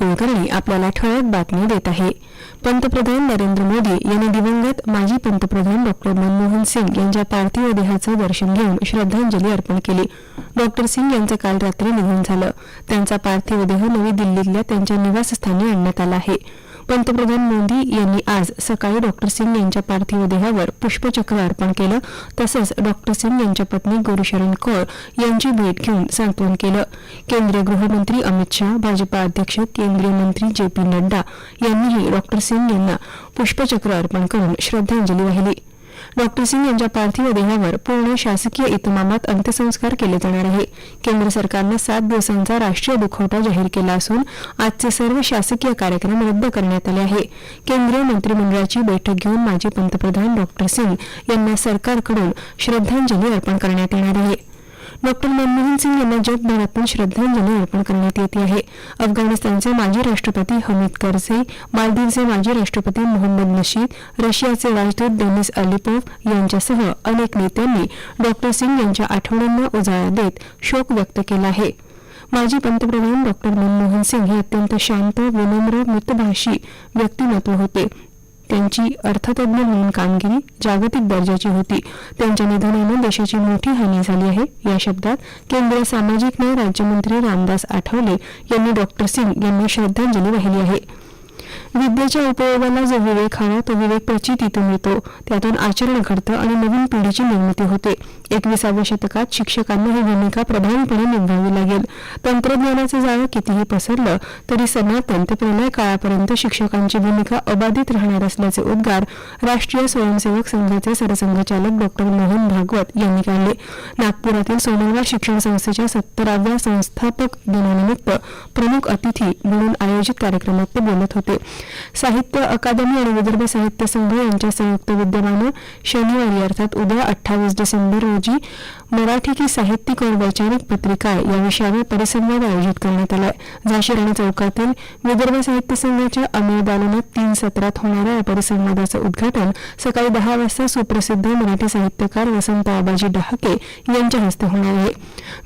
कुलकर्णी आपल्याला ठळक बातमी देत आहे. पंतप्रधान नरेंद्र मोदी यांनी दिवंगत माजी पंतप्रधान डॉक्टर मनमोहन सिंग यांच्या पार्थिव देहाचं दर्शन घेऊन श्रद्धांजली अर्पण केली. डॉक्टर सिंग यांचं काल रात्री निधन झालं. त्यांचा पार्थिव देह नवी दिल्लीतल्या त्यांच्या निवासस्थानी आणण्यात आला आहे. पंतप्रधान मोदी यांनी आज सकाळी डॉक्टर सिंग यांच्या पार्थिव देहावर पुष्पचक्र अर्पण केलं. तसंच डॉक्टर सिंग यांच्या पत्नी गोरुशरण कौर यांची भेट घेऊन सांत्वन केलं. केंद्रीय गृहमंत्री अमित शहा भाजपा अध्यक्ष केंद्रीय मंत्री जे पी नड्डा यांनीही डॉक्टर सिंग यांना पुष्पचक्र अर्पण करून श्रद्धांजली वाहिली. डॉक्टर सिंग यांच्या पार्थिव देहावर पूर्ण शासकीय इतमामात अंत्यसंस्कार केले जाणार आहे केंद्र सरकारनं सात दिवसांचा राष्ट्रीय दुखवटा जाहीर केला असून आजचे सर्व शासकीय कार्यक्रम रद्द करण्यात आले आहे केंद्रीय मंत्रिमंडळाची बैठक घेऊन माजी पंतप्रधान डॉक्टर सिंग यांना सरकारकडून श्रद्धांजली अर्पण करण्यात येणार आहे. डॉक्टर मनमोहन सिंग यांना जगभरातून श्रद्धांजली अर्पण करण्यात येते आहे. अफगाणिस्तानचे माजी राष्ट्रपती हमीद करझई मालदीवचे माजी राष्ट्रपती मोहम्मद नशीद रशियाचे राजदूत डेनिस अलिपोव्ह यांच्यासह अनेक नेत्यांनी डॉक्टर सिंग यांच्या आठवड्यांना उजाळा देत शोक व्यक्त केला आहे. माजी पंतप्रधान डॉक्टर मनमोहन सिंग हे अत्यंत शांत विनम्र मितभाषी व्यक्तिमत्व होते. त्यांची अर्थतज्ञ म्हणून कामगिरी जागतिक दर्जाची होती. त्यांच्या निधनानं देशाची मोठी हानी झाली आहे. या शब्दात केंद्रीय सामाजिक न्याय राज्यमंत्री रामदास आठवले यांनी डॉक्टर सिंग यांना श्रद्धांजली वाहिली आहे. विद्येच्या उपयोगाला जो विवेक हवा तो विवेक प्रचितीतून मिळतो त्यातून आचरण घडतं आणि नवीन पिढीची निर्मिती होते. एकविसाव्या शतकात शिक्षकांना ही भूमिका प्रभावीपणे निभावी लागेल. तंत्रज्ञानाचं जाळं कितीही पसरलं तरी सनातन ते प्रलय काळापर्यंत शिक्षकांची भूमिका अबाधित राहणार असल्याचे उद्गार राष्ट्रीय स्वयंसेवक संघाचे सरसंघचालक डॉक्टर मोहन भागवत यांनी काढले. नागपुरातील सोमनगाव शिक्षण संस्थेच्या सत्तराव्या संस्थापक दिनानिमित्त प्रमुख अतिथी म्हणून आयोजित कार्यक्रमात ते बोलत होते. साहित्य अकादमी आणि विदर्भ साहित्य संघ यांच्या संयुक्त विद्यमानं शनिवारी अर्थात उद्या अठ्ठावीस डिसेंबर रोजी मराठी की साहित्यिक और वैचारिक पत्रिका या विषयावर परिसंवाद आयोजित करण्यात आलाय. झाशी चौकातील विदर्भ साहित्य संघाच्या अमेय दालनात तीन सत्रात होणाऱ्या या परिसंवादाचं उद्घाटन सकाळी दहा वाजता सुप्रसिद्ध मराठी साहित्यकार वसंत आबाजी डहाके यांच्या हस्ते होणार आहे.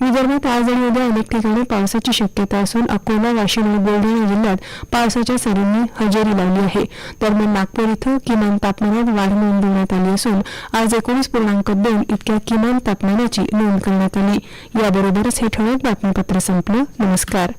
विदर्भात आज आणि उद्या अनेक ठिकाणी पावसाची शक्यता असून अकोला वाशिम आणि बुलढाणा जिल्ह्यात पावसाच्या सरींनी हजेरी लावली आहे. दरम्यान नागपूर इथं किमान तापमानात वाढ नोंदवण्यात आली असून आज एकोणीस पूर्णांक दोन इतक्या किमान तापमानाची नोंद करण्यात आली. याबरोबरच हे ठळक बातमीपत्र संपलं. नमस्कार.